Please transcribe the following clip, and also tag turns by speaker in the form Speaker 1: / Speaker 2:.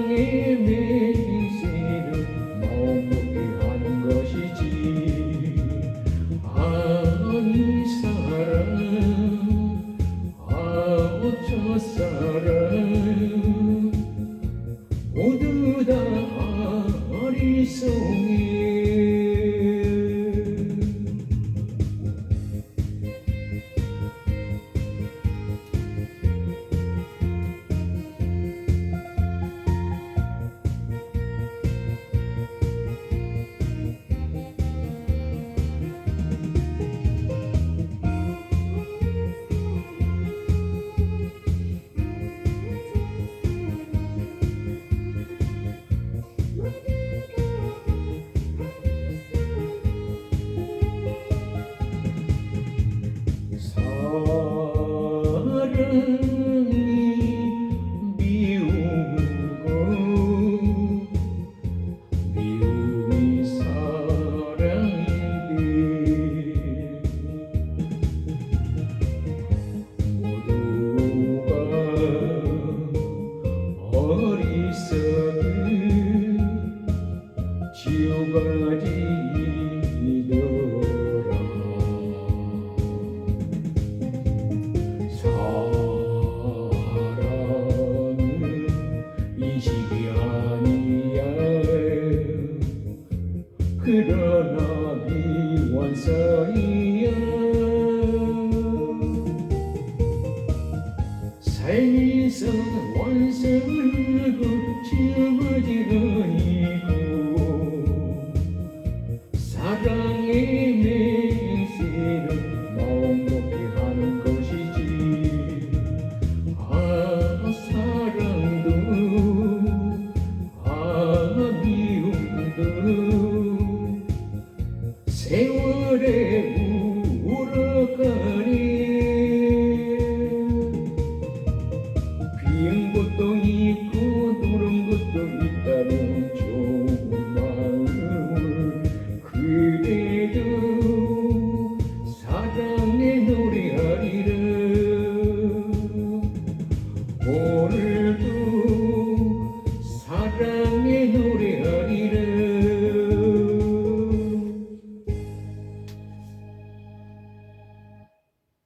Speaker 1: 하나님의 계시를 머뭇게 것이지. 아니 You. 세월에